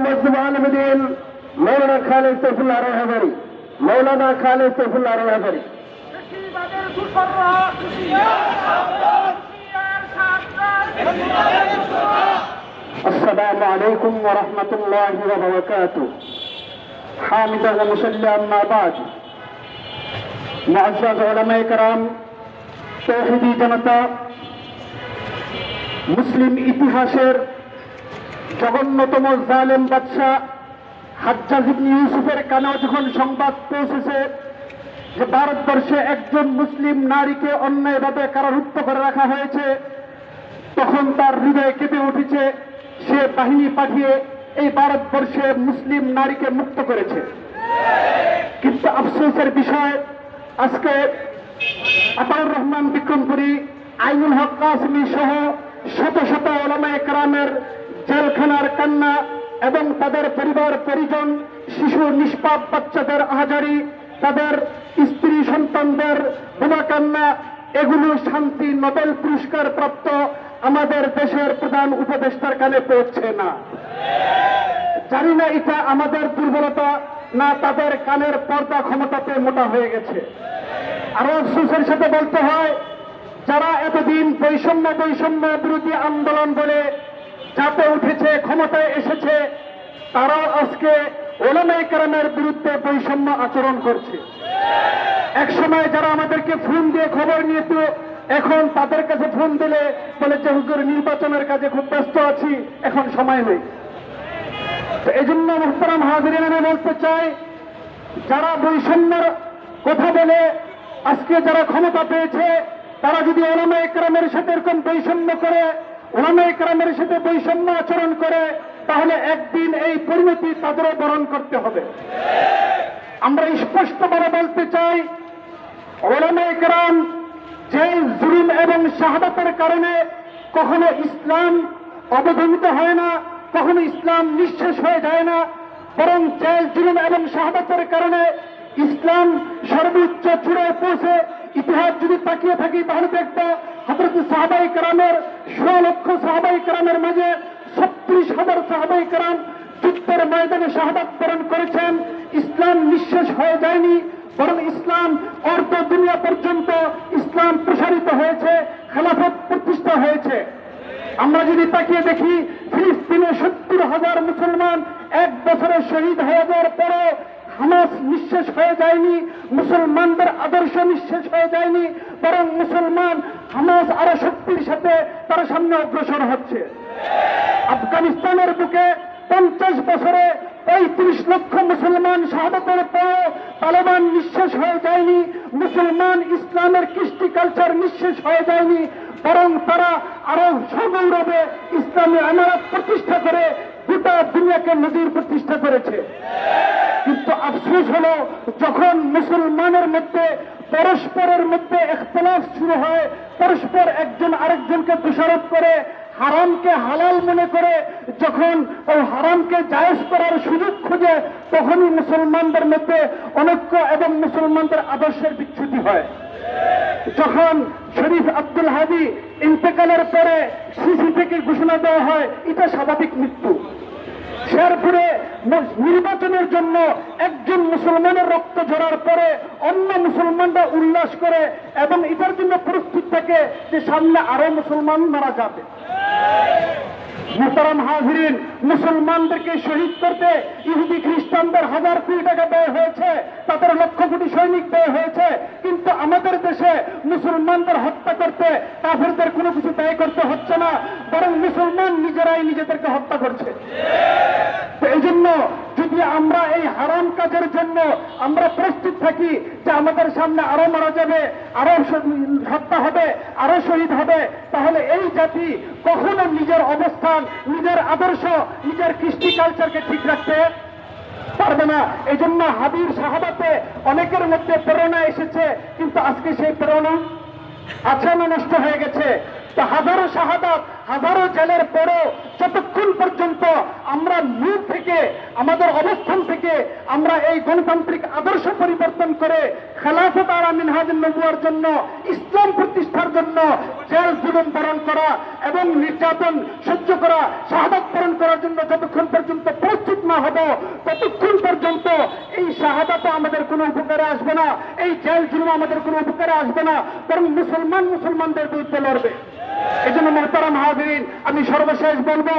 মজদুব আলমদিন মৌলানা খালেদ সৈফুল্লাহ রহাবারি মৌলানা খালেদ সৈফুল্লাহ রহাবারি বেশিরভাগের দুর্বলরা হুঁশিয়ার সাবধান السلام عليكم ورحمة الله وبركاته حامدا ومسلما أما بعد معزز علماء کرام তৌহিদি জনতা মুসলিম ইতিহাসের জঘন্যতম জালেম বাদশাহ হাজ্জাজ ইউসুফের কানেও যখন সংবাদ পৌঁছেছে যে ভারতবর্ষে একজন মুসলিম নারীকে অন্যায়ভাবে কারারুদ্ধ করে রাখা হয়েছে, তখন তার হৃদয় কেঁপে উঠেছে, সে বাহিনী পাঠিয়ে এই ভারতবর্ষে মুসলিম নারীকে মুক্ত করেছে। কিন্তু আফসোসের বিষয়, আজকে আতাউর রহমান বিক্রমপুরী, আইনুল হক কাসমি সহ শত শত ওলামা একরামের জেলখানার কান্না এবং তাদের পরিবার, পরিজন, শিশু, নিষ্পাপ বাচ্চাদের আহাজারি, তাদের স্ত্রী, সন্তানদের বোমা কান্না এগুলো শান্তি নোবেল পুরস্কার প্রাপ্ত আমাদের দেশের প্রধান উপদেষ্টার কানে পৌঁছছে না। জানি না এটা আমাদের দুর্বলতা না তাদের কানের পর্দা ক্ষমতাতে মোটা হয়ে গেছে। আরও আফসোসের সাথে বলতে হয়, যারা এতদিন বৈষম্য বৈষম্য বিরোধী আন্দোলন বলে চাপে উঠেছে, ক্ষমতায় এসেছে তারাও আজকে ওলামাই কারামের বিরুদ্ধে বৈষম্য আচরণ করছে। এক সময় যারা আমাদেরকে ফোন দিয়ে খবর নিয়েছিল এখন তাদের কাছে ফোন দিলে বলে হুজুর, নির্বাচনের কাজে খুব ব্যস্ত আছি, এখন সময় নেই। তো এই জন্য মোহতারাম হাজিরিন আমি বলতে চাই, যারা বৈষম্যের কথা বলে, আজকে যারা ক্ষমতা পেয়েছে, তারা যদি ওলামা একরামের সাথে এরকম বৈষম্য করে ওলামা একরামের সাথে বৈষম্য আচরণ করে, তাহলে একদিন এই পরিণতি তাদেরও বরণ করতে হবে। আমরা স্পষ্টভাবে বলতে চাই ওলামা একরাম যে জুলুম এবং শাহাদাতের কারণে কখনো ইসলাম অবদমিত হয় না, কখনো ইসলাম নিঃশেষ হয়ে যায় না, বরং জেল জুলুম এবং শাহাদাতের কারণে ইসলাম সর্বোচ্চ চূড়ায় পৌঁছে, ইতিহাস যদি তাকিয়ে থাকি, তাহলে দেখব হজরত সাহাবাই কারামের ষোলো লক্ষ সাহাবাই কারামের মাঝে ছত্রিশ হাজার সাহাবাই কারাম যুদ্ধের ময়দানে শাহাদাত বরণ করেছেন। ইসলাম নিঃশেষ হয়ে যায়নি, বরং ইসলাম অর্ধ দুনিয়া পর্যন্ত ইসলাম প্রসারিত হয়েছে, খেলাফত প্রতিষ্ঠা হয়েছে। আমরা যদি তাকিয়ে দেখি, ফিলিস্তিনে সত্তর হাজার মুসলমান এক বছরে শহীদ হয়ে যাওয়ার পরে হামাস নিঃশেষ হয়ে যায়নি, মুসলমানদের আদর্শ নিঃশেষ হয়ে যায়নি, বরং মুসলমান হামাস আরও শক্তির সাথে তার সামনে অগ্রসর হচ্ছে। আফগানিস্তানের বুকে পঞ্চাশ বছরে পঁয়ত্রিশ লক্ষ মুসলমান শাহাদাতের পর তালেবান নিঃশেষ হয়ে যায়নি, মুসলমান ইসলামের কৃষ্টি কালচার নিঃশেষ হয়ে যায়নি, বরং তারা আরও সগৌরবে ইসলামী আনারত প্রতিষ্ঠা করে গোটা দুনিয়াকে নদীর প্রতিষ্ঠা করেছে। হলো যখন মুসলমানের মধ্যে, পরস্পরের মধ্যে এখতলাফ শুরু হয়, পরস্পর একজন আরেকজনকে দোষারোপ করে, হারামকে হালাল মনে করে, যখন ওই হারামকে জায়েজ করার সুযোগ খুঁজে, তখনই মুসলমানদের মধ্যে অনৈক্য এবং মুসলমানদের আদর্শের বিচ্ছুতি হয়। যখন শরীফ আব্দুল হাদি ইন্তেকালের পরে সিসি থেকে ঘোষণা দেওয়া হয়, এটা স্বাভাবিক মৃত্যু। শেরপুরে নির্বাচনের জন্য একজন মুসলমানের রক্ত ঝরার পরে অন্য মুসলমানরা উল্লাস করে এবং এটার জন্য প্রস্তুত থাকে যে সামনে আরও মুসলমান মারা যাবে। মোহতারাম হাজিরিন, মুসলমানদেরকে শহীদ করতে ইহুদি খ্রিস্টানদের হাজার কোটি টাকা ব্যয় হয়েছে, তাদের লক্ষ কোটি সৈনিক ব্যয় হয়েছে, কিন্তু আমাদের দেশে মুসলমানদের হত্যা করতে কাফেরদের কোনো কিছু ব্যয় করতে হচ্ছে না, বরং মুসলমান নিজেরাই নিজেদেরকে হত্যা করছে। এই জন্য যদি আমরা এই হারাম কাজের জন্য আমরা প্রস্তুত থাকি যে আমাদের সামনে আরও মারা যাবে, আরও হত্যা হবে, আরও শহীদ হবে, তাহলে এই জাতি কখনো নিজের অবস্থান, নিজের আদর্শ, নিজের কৃষ্টি কালচারকে ঠিক রাখতে পারবে না। এই জন্য হাবির শাহাদাতে অনেকের মধ্যে প্রেরণা এসেছে, কিন্তু আজকে সেই প্রেরণা না নষ্ট হয়ে গেছে। তো হাজারো শাহাদাত হাজারো জেলের পরেও যতক্ষণ পর্যন্ত আমরা মূল থেকে, আমাদের অবস্থান থেকে আমরা এই গণতান্ত্রিক আদর্শ পরিবর্তন করে খেলাফত আর মিনহাজুল নবুয়ার জন্য, ইসলাম প্রতিষ্ঠার জন্য জেল জীবন বরণ করা এবং নির্যাতন সহ্য করা, শাহাদাত বরণ করার জন্য যতক্ষণ পর্যন্ত প্রস্তুত না হব, ততক্ষণ পর্যন্ত এই শাহাদাতে আমাদের কোনো উপকারে আসবে না, এই জেল জুলুম আমাদের কোনো উপকারে আসবে না, বরং মুসলমান মুসলমানদের বিরুদ্ধে লড়বে। এই জন্য মোহতারাম হাজরিন আমি সর্বশেষ বলব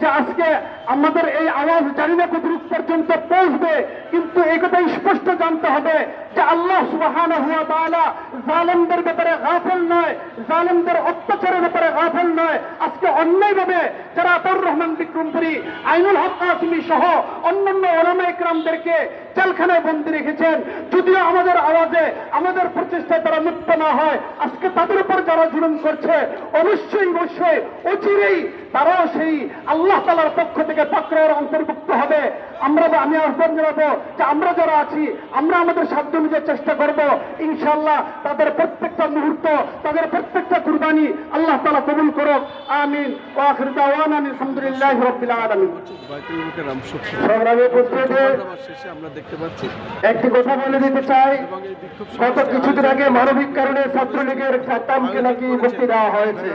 যে আজকে আমাদের এই আওয়াজ জানি না কতটুক পর্যন্ত পৌঁছবে, কিন্তু এই স্পষ্ট জানতে হবে যে আল্লাহ সুবাহান হুয়া তাআলা জালেমদের ব্যাপারে গাফেল নয়, জালেমদের অত্যাচারের ব্যাপারে গাফেল নয়। আজকে অন্যায়ভাবে যারা আতাউর রহমান বিক্রমপুরী আইনুল হক কাসিমি সহ অন্যান্য ওলামা ইকরামদেরকে জেলখানায় বন্দি রেখেছেন, যদিও আমাদের আওয়াজে আমাদের প্রচেষ্টায় তারা মুক্ত না হয়, আজকে তাদের উপর যারা জুলুম করছে, অবশ্যই অবশ্যই অচিরেই তারাও সেই আল্লাহ তালার পক্ষ থেকে চক্রের অন্তর্ভুক্ত হবে। আমরা আমি আহ্বান জানাব যে আমরা যারা আছি আমরা আমাদের সাধ্য অনুযায়ী চেষ্টা করব। ইনশাল্লাহ তাদের প্রত্যেকটা মুহূর্ত তাদের প্রত্যেকটা কুরবানি আল্লাহ তালা কবুল করুক। আমিন। আলহামদুলিল্লাহ রাব্বিল আলামিন। আমরা দেখতে পাচ্ছি একটি কথা বলে দিতে চাই। গত কিছুদিন আগে মানবিক কারণে ছাত্রলীগের সাদ্দামকে নাকি মুক্তি দেওয়া হয়েছে।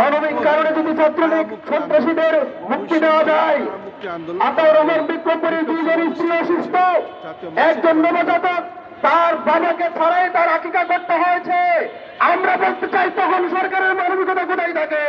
মানবিক কারণে যদি ছাত্রলীগ সন্ত্রাসীদের মুক্তি দেওয়া যায় মুক্তি আতাউর রহমান বিক্রমপুরী দুইজন স্ত্রী অসুস্থ একজন নবজাতক, তার বাবাকে ছাড়াই তার আকিকা করতে হয়েছে। আমরা বলতে চাই তখন সরকারের মানবিকতা কোথায় থাকে?